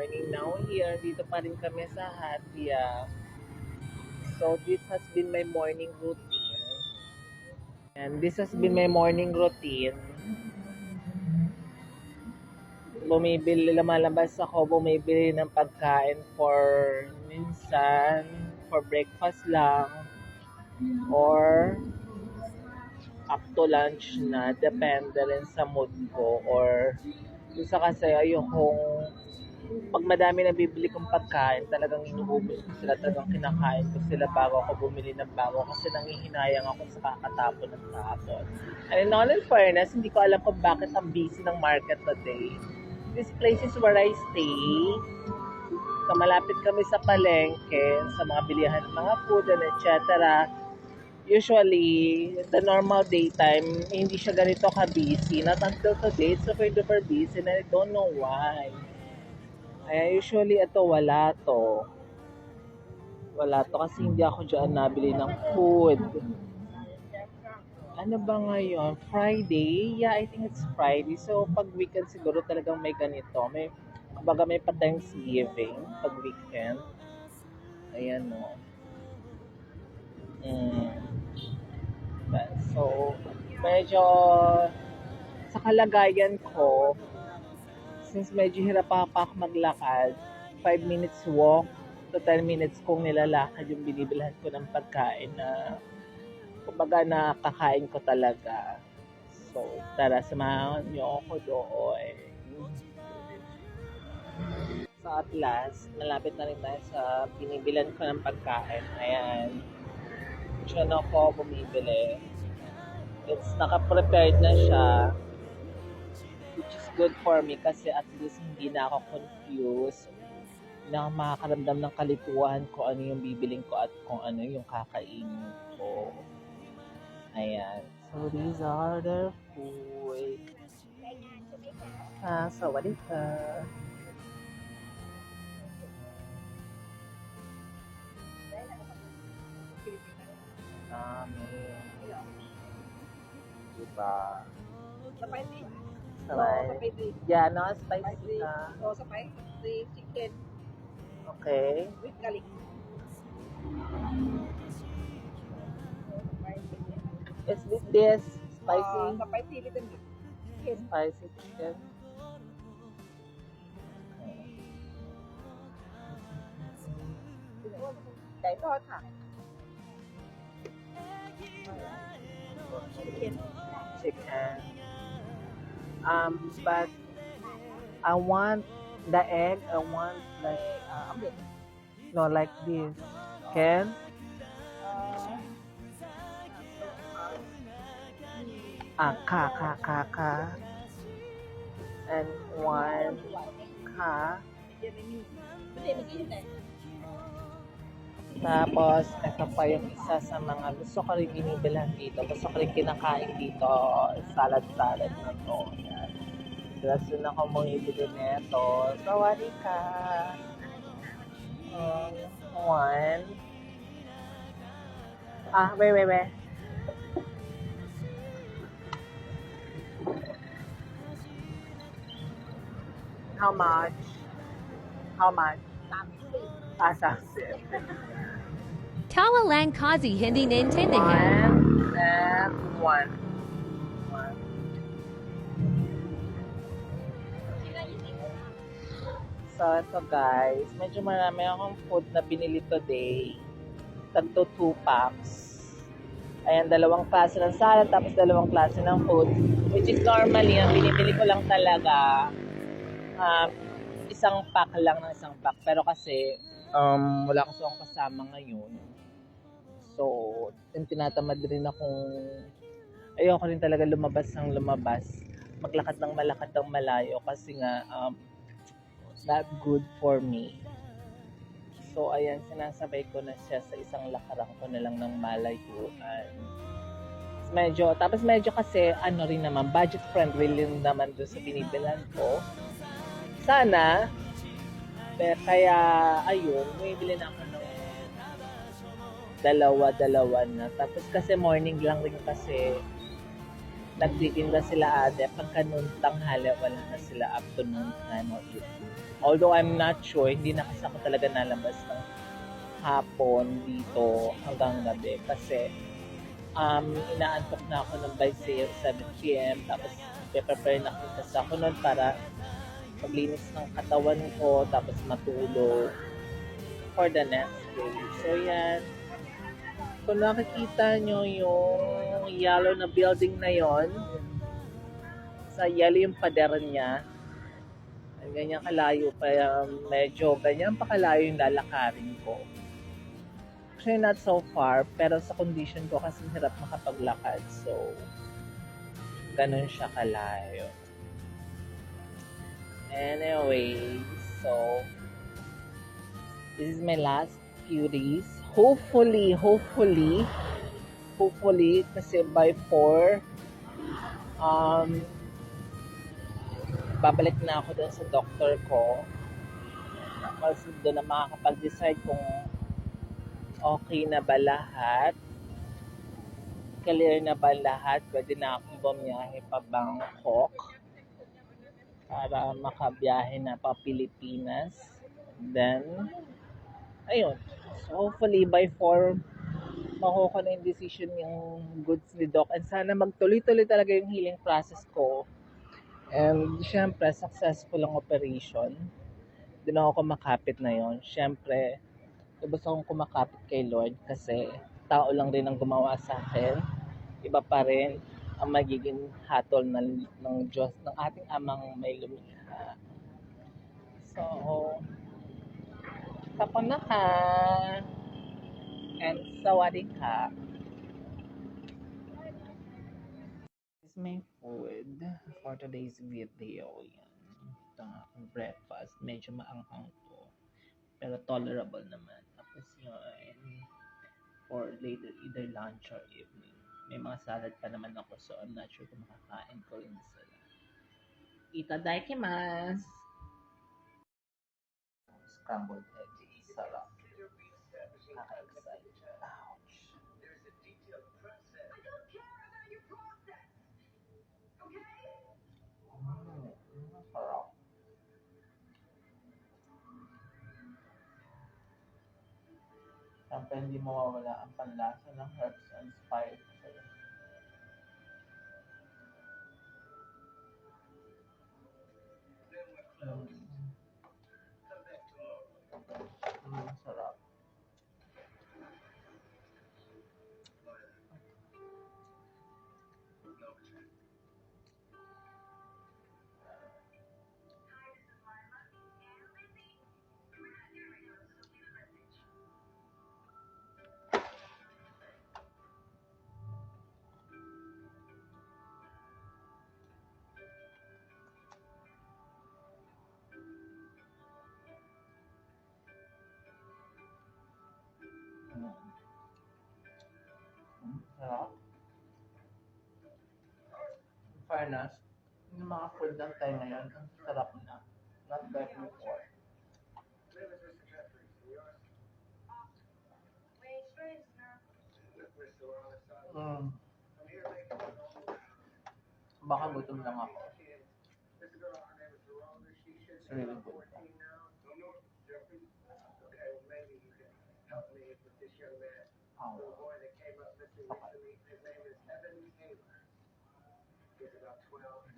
morning now here. Dito pa rin kami sa Hatia. So, this has been my morning routine. And this has been my morning routine. Bumibili, lumalabas ako, bumibili ng pagkain for minsan, for breakfast lang, or up to lunch na, depende rin sa mood ko, or isa kasi ayokong pag madami na bibili kong pagkain, talagang inuubos ko sila, talagang kinakain ko sila bago ako bumili ng bago kasi nangihinayang ako sa kakatapon ng tapon. And in all in fairness, hindi ko alam kung bakit ang busy ng market today. This place is where I stay. So, malapit kami sa palengke, sa mga bilihan ng mga food and etc. Usually, the normal daytime, hindi siya ganito ka-busy. Not until today, it's super duper busy and I don't know why. Kaya usually ito wala to. Wala to kasi hindi ako dyan nabili ng food. Ano ba ngayon? Friday? Yeah, I think it's Friday. So, pag weekend siguro talagang may ganito. May, kumbaga may pa Thanksgiving pag weekend. Ayan o. Mm. But, so, medyo sa kalagayan ko, since medyo hirap pa ako maglakad, 5 minutes walk to 10 minutes kong nilalakad yung binibilhan ko ng pagkain na kumbaga nakakain ko talaga. So, tara, samahan niyo ako doon. Sa Atlas, malapit na rin tayo sa binibilan ko ng pagkain. Ayan. Diyan ako bumibili. It's naka-prepared na siya good for me kasi at least hindi na ako confused na makakaramdam ng kalituhan kung ano yung bibiling ko at kung ano yung kakainin ko. Ayan. So, these are the food. Ah, so, what is that? Amen. Diba? Spicy. spicy. Yeah, not spicy. Spicy. ah. No spicy chicken Okay. with garlic. It's with this spicy, Uh, spicy little bit. Yes. spicy chicken. Cái thôi thả. Chicken. Chicken. Um, but I want the egg. I want like Uh, no like this. Can Uh, ah ka ka ka ka and one ka. Tapos, ito pa yung isa sa mga gusto ko rin binibilhan dito. Gusto ko rin kinakain dito. Salad-salad na to. Yan. Tapos yun ako bumibili nito. Sawari ka. Um, one. Ah, wait, wait, wait. How much? How much? Ah, sa Tawalan Kazi Hindi Nintindihan. One and one. One. So, ito guys, medyo marami akong food na binili today. Tagto 2 packs. Ayan, dalawang klase ng salad, tapos dalawang klase ng food. Which is normally, ang binibili ko lang talaga, um, isang pack lang ng isang pack. Pero kasi, um, wala kasi akong kasama ngayon. So, yung tinatamad rin akong ayoko rin talaga lumabas ng lumabas. Maglakad ng malakad ng malayo kasi nga um, not good for me. So, ayan, sinasabay ko na siya sa isang lakaran ko na lang ng malayuan. Medyo, tapos medyo kasi, ano rin naman, budget friendly rin naman doon sa binibilan ko. Sana, pero kaya, ayun, bumibili na ako ng dalawa-dalawa na. Tapos kasi morning lang rin kasi nagtitinda sila ate. Pagka noon tanghali wala na sila afternoon time or evening. Although I'm not sure, hindi na kasi ako talaga nalabas ng hapon dito hanggang gabi. Kasi um, inaantok na ako ng by say 7pm tapos prepare na kasi ako noon para maglinis ng katawan ko tapos matulog for the next day. So yan, kung nakikita nyo yung yellow na building na yon sa yellow yung pader niya ganyan kalayo pa um, medyo ganyan pa kalayo yung lalakarin ko. Actually not so far pero sa condition ko kasi hirap makapaglakad. So ganun siya kalayo anyway so this is my last few days. Hopefully hopefully hopefully kasi by 4 um babalik na ako doon sa doctor ko. Kasi doon na makakapag-decide kung okay na ba lahat. Clear na ba lahat? Pwede na akong bumiyahe pa Bangkok para makabiyahe na pa Pilipinas. Then ayun. So hopefully by 4 makuha ko na yung decision yung goods ni Doc. And sana magtuloy-tuloy talaga yung healing process ko. And syempre successful ang operation. Doon ako kumakapit na yon syempre lubos akong kumakapit kay Lord kasi tao lang rin ang gumawa sa akin. Iba pa rin ang magiging hatol ng, ng Diyos ng ating amang may lumikha so tapon na ka and sawadee ka. This is my food for today's video. Yan. Ito aking breakfast. Medyo maanghang to. Pero tolerable naman. Tapos yun, for later either lunch or evening. May mga salad pa naman ako so I'm not sure kung makakain ko yung salad. Itadakimasu! Scrambled eggs. Sarap. Kaka-excite. Ouch. Mm, sarap. Siyempre, hindi mawawala ang panlasa ng herbs and spices. Fairness, yung mga food ng tayo ngayon, ang sarap na. Not like before. Mm. Baka gutom lang ako. It's really good. is about 12.